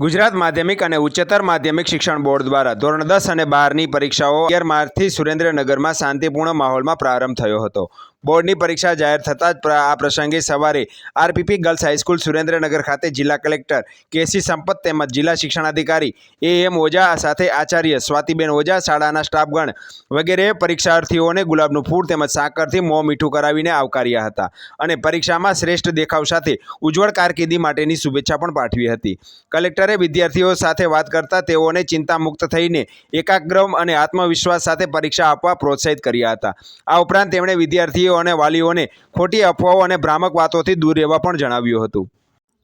ગુજરાત માધ્યમિક અને ઉચ્ચતર માધ્યમિક શિક્ષણ બોર્ડ દ્વારા ધોરણ દસ અને બારની પરીક્ષાઓ અગિયાર માર્ચથી સુરેન્દ્રનગરમાં શાંતિપૂર્ણ માહોલમાં પ્રારંભ થયો હતો. બોર્ડની પરીક્ષા જાહેર થતાં જ આ પ્રસંગે સવારે આરપીપી ગર્લ્સ હાઈસ્કૂલ સુરેન્દ્રનગર ખાતે જિલ્લા કલેક્ટર કેસી સંપત તેમજ જિલ્લા શિક્ષણાધિકારી એ એમ ઓઝા સાથે આચાર્ય સ્વાતિબેન ઓઝા, શાળાના સ્ટાફગણ વગેરે પરીક્ષાર્થીઓને ગુલાબનું ફૂલ તેમજ સાકરથી મોં મીઠું કરાવીને આવકાર્યા હતા અને પરીક્ષામાં શ્રેષ્ઠ દેખાવ સાથે ઉજ્જવળ કારકિર્દી માટેની શુભેચ્છા પણ પાઠવી હતી. કલેક્ટરે વિદ્યાર્થીઓ સાથે વાત કરતા તેઓને ચિંતામુક્ત થઈને એકાગ્રમ અને આત્મવિશ્વાસ સાથે પરીક્ષા આપવા પ્રોત્સાહિત કર્યા હતા. આ ઉપરાંત તેમણે વિદ્યાર્થીઓ અને વાલીઓને ખોટી અફવાઓ અને ભ્રામક વાતોથી દૂર રહેવા પણ જણાવ્યું હતું.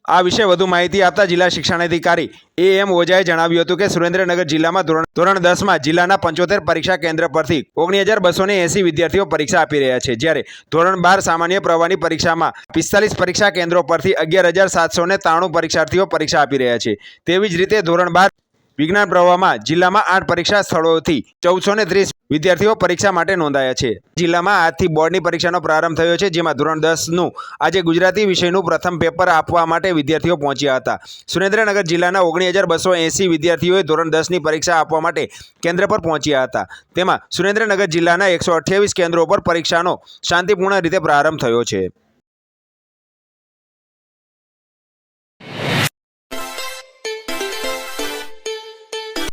આ વિશે વધુ માહિતી આપતા જિલ્લા શિક્ષણાધિકારી એ એમ ઓઝાએ જણાવ્યું હતું કે સુરેન્દ્રનગર જિલ્લામાં ધોરણ ધોરણ દસમાં જિલ્લાના પંચોતેર પરીક્ષા કેન્દ્ર પરથી ઓગણીસ હજાર બસો એંસી વિદ્યાર્થીઓ પરીક્ષા આપી રહ્યા છે. જ્યારે ધોરણ બાર સામાન્ય પ્રવાહની પરીક્ષામાં પિસ્તાલીસ પરીક્ષા કેન્દ્રો પરથી અગિયાર હજાર સાતસો ને ત્રાણું પરીક્ષાર્થીઓ પરીક્ષા આપી રહ્યા છે. તેવી જ રીતે ધોરણ બાર વિજ્ઞાન પ્રવાહમાં જિલ્લામાં આઠ પરીક્ષા સ્થળોથી ચૌદસો ને ત્રીસ વિદ્યાર્થીઓ પરીક્ષા માટે નોંધાયા છે. જિલ્લામાં આજથી બોર્ડની પરીક્ષાનો પ્રારંભ થયો છે, જેમાં ધોરણ દસનું આજે ગુજરાતી વિષયનું પ્રથમ પેપર આપવા માટે વિદ્યાર્થીઓ પહોંચ્યા હતા. સુરેન્દ્રનગર જિલ્લાના ઓગણીસ હજાર બસો એંસી વિદ્યાર્થીઓએ ધોરણ દસની પરીક્ષા આપવા માટે કેન્દ્ર પર પહોંચ્યા હતા. તેમાં સુરેન્દ્રનગર જિલ્લાના એકસો અઠ્યાવીસ કેન્દ્રો પર પરીક્ષાનો શાંતિપૂર્ણ રીતે પ્રારંભ થયો છે.